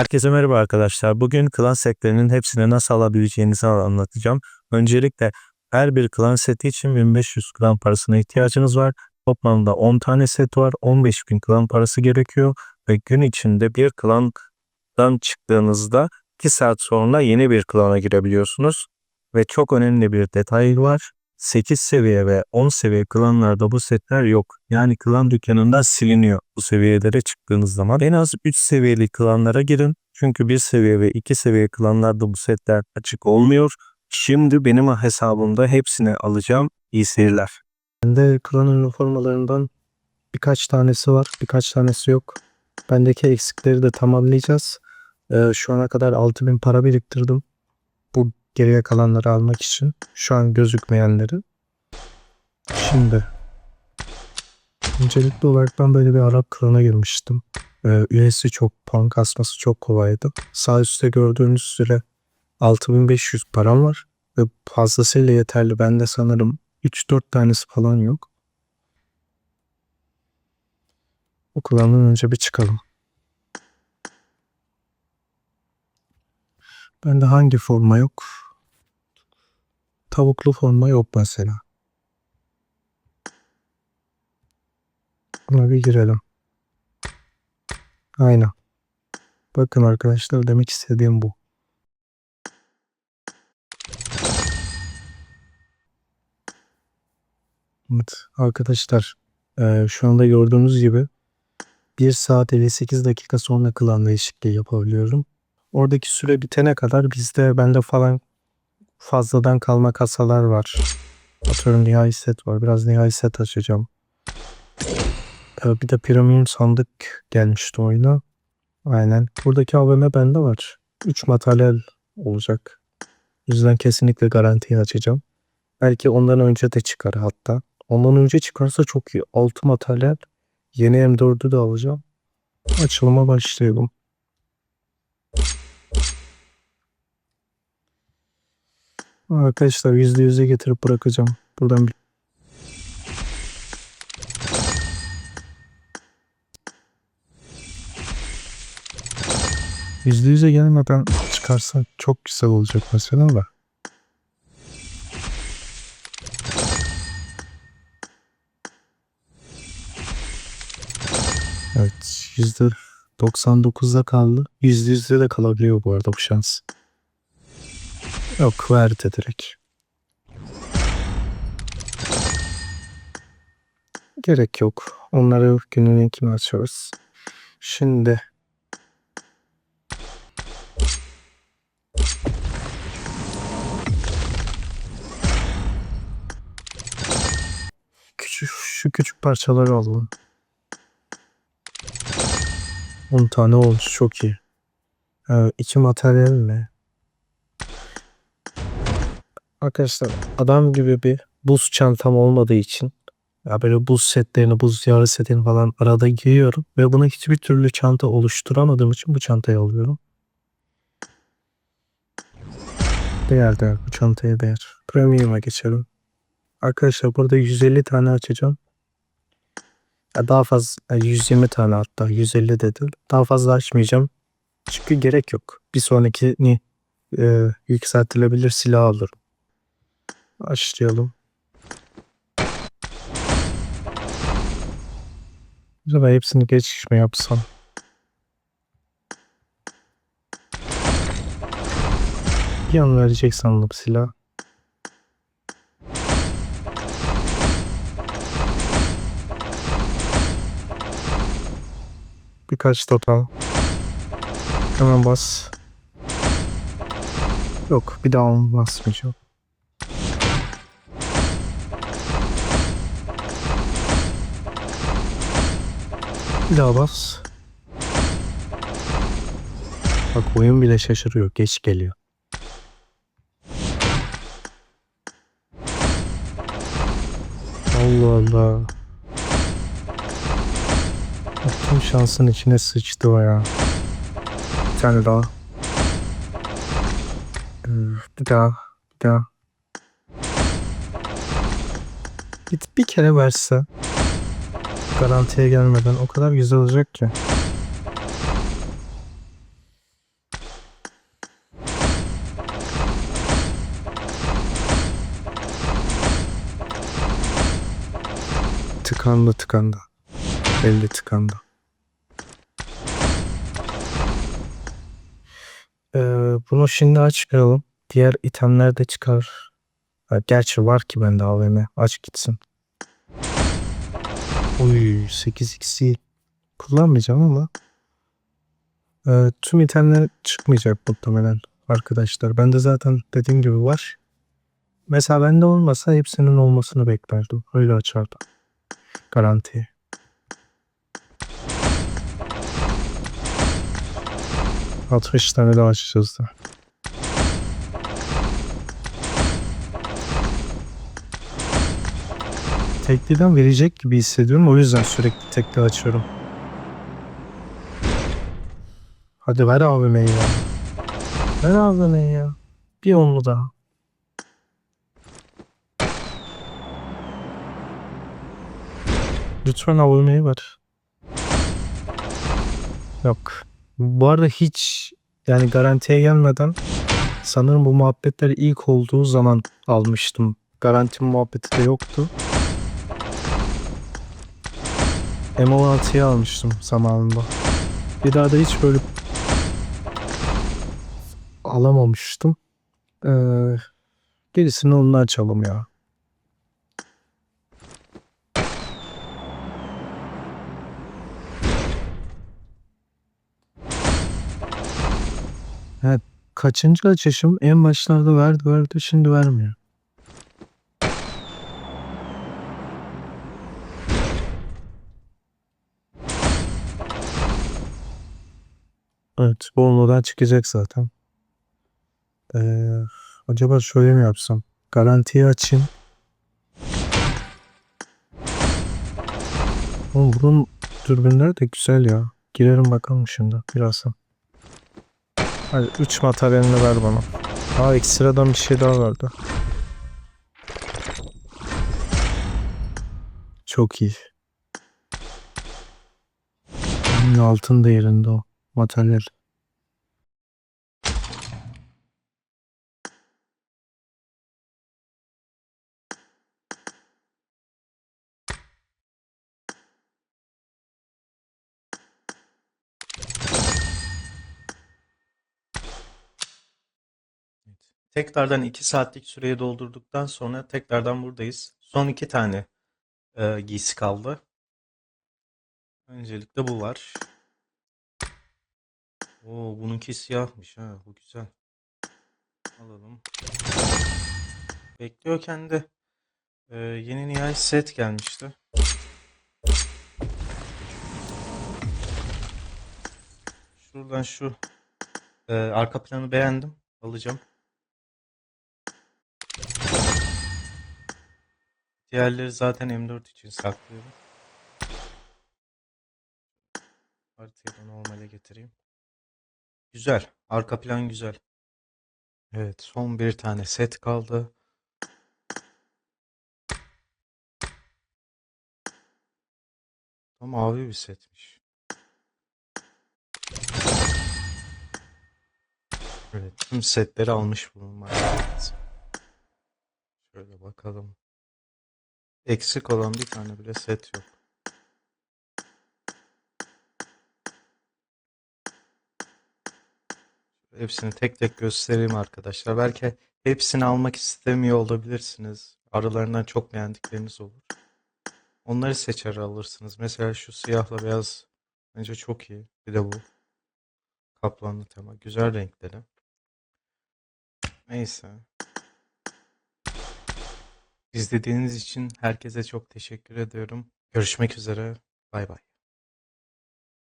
Herkese merhaba arkadaşlar. Bugün klan setlerinin hepsini nasıl alabileceğinizi anlatacağım. Öncelikle her bir klan seti için 1500 klan parasına ihtiyacınız var. Toplamda 10 tane set var. 15.000 klan parası gerekiyor. Ve gün içinde bir klandan çıktığınızda 2 saat sonra yeni bir klana girebiliyorsunuz. Ve çok önemli bir detay var. 8 seviye ve 10 seviye klanlarda bu setler yok. Yani klan dükkanından siliniyor bu seviyelere çıktığınız zaman. En az 3 seviyeli klanlara girin. Çünkü 1 seviye ve 2 seviye klanlarda bu setler açık olmuyor. Şimdi benim hesabımda hepsini alacağım. İyi seyirler. Bende klan üniformalarından birkaç tanesi var, birkaç tanesi yok. Bendeki eksikleri de tamamlayacağız. Ee, şu ana kadar 6000 para biriktirdim. Bu geriye kalanları almak için. Şu an gözükmeyenleri. Şimdi öncelikli olarak ben böyle bir Arap klana girmiştim. Ee, üyesi çok, puan kasması çok kolaydı. Sağ üstte gördüğünüz süre 6500 param var. Ve fazlasıyla yeterli. Bende sanırım 3-4 tanesi falan yok. O önce bir çıkalım. Bende hangi forma yok? Tavuklu forma yok mesela. Buna bir girelim. Aynen. Bakın arkadaşlar demek istediğim bu. Evet arkadaşlar eee, şu anda gördüğünüz gibi 1 saat 58 dakika sonra klan değişikliği yapabiliyorum. Oradaki süre bitene kadar bizde bende falan fazladan kalma kasalar var. Atıyorum nihai set var. Biraz nihai set açacağım. Ee, bir de premium sandık gelmişti oyuna. Aynen. Buradaki AVM bende var. 3 materyal olacak. O yüzden kesinlikle garantiyi açacağım. Belki ondan önce de çıkar hatta. Ondan önce çıkarsa çok iyi. 6 materyal. Yeni M4'ü de alacağım. Açılıma başlayalım. Arkadaşlar %100'e getirip bırakacağım. Buradan bir... %100'e gelmeden çıkarsa çok güzel olacak mesela da. Evet %99'da kaldı. %100'de de kalabiliyor bu arada bu şans. Yok verdi direkt. Gerek yok. Onları günün ilkini açıyoruz. Şimdi küçük şu küçük parçaları alalım. 10 tane oldu çok iyi. Ee, iki materyal mi? Arkadaşlar adam gibi bir buz çantam olmadığı için ya böyle buz setlerini, buz yarı setini falan arada giyiyorum ve buna hiçbir türlü çanta oluşturamadığım için bu çantayı alıyorum. Değer değer bu çantaya değer. Premium'a geçelim. Arkadaşlar burada 150 tane açacağım. Ya daha fazla ya 120 tane hatta 150 dedi. Daha fazla açmayacağım. Çünkü gerek yok. Bir sonrakini e, yükseltilebilir silah alırım. Başlayalım. Acaba hepsini geçiş mi yapsam? Bir an verecek sandım silah. Birkaç total. Hemen bas. Yok bir daha onu basmayacağım. Bir daha bas. Bak oyun bile şaşırıyor. Geç geliyor. Allah Allah. Tüm şansın içine sıçtı o ya. Bir tane daha. Ee, Bir daha. Bir daha. Bir, bir kere verse Garantiye gelmeden o kadar güzel olacak ki. Tıkandı tıkandı. Belli tıkandı. Ee, bunu şimdi açmayalım. Diğer itemler de çıkar. Gerçi var ki bende AVM. Aç gitsin. Uy 8x'i kullanmayacağım ama ee, tüm itemler çıkmayacak muhtemelen arkadaşlar. Bende zaten dediğim gibi var. Mesela bende olmasa hepsinin olmasını beklerdim. Öyle açardım. Garanti. Altmış tane daha açacağız da. Tekliden verecek gibi hissediyorum. O yüzden sürekli tekli açıyorum. Hadi ver AVM'yi ya. Ver AVM'yi ya. Bir onlu daha. Lütfen AVM'yi ver. Yok. Bu arada hiç yani garantiye gelmeden sanırım bu muhabbetler ilk olduğu zaman almıştım. Garanti muhabbeti de yoktu. M16'yı almıştım zamanında. Bir daha da hiç böyle alamamıştım. Ee, gerisini onunla açalım ya. Evet, kaçıncı açışım? En başlarda verdi verdi şimdi vermiyor. Evet, bu onludan çıkacak zaten. Ee, acaba şöyle mi yapsam? Garantiyi açayım. Oğlum bunun dürbünleri de güzel ya. Girelim bakalım şimdi birazdan. Hadi 3 materyalini ver bana. Aa ekstradan bir şey daha vardı. Çok iyi. Altın değerinde o materyal. Tekrardan 2 saatlik süreyi doldurduktan sonra tekrardan buradayız. Son iki tane e, giysi kaldı. Öncelikle bu var. Oo, bununki siyahmış ha. Bu güzel. Alalım. Bekliyorken de e, yeni nihai set gelmişti. Şuradan şu e, arka planı beğendim. Alacağım. Diğerleri zaten M4 için saklıyorum. Haritayı da normale getireyim. Güzel. Arka plan güzel. Evet. Son bir tane set kaldı. Tam mavi bir setmiş. Evet. Tüm setleri almış bulunmaktayız. Şöyle bakalım. Eksik olan bir tane bile set yok. Hepsini tek tek göstereyim arkadaşlar. Belki hepsini almak istemiyor olabilirsiniz. Aralarından çok beğendikleriniz olur. Onları seçer alırsınız. Mesela şu siyahla beyaz bence çok iyi. Bir de bu. Kaplanlı tema. Güzel renkleri. Neyse. İzlediğiniz için herkese çok teşekkür ediyorum. Görüşmek üzere. Bay bay.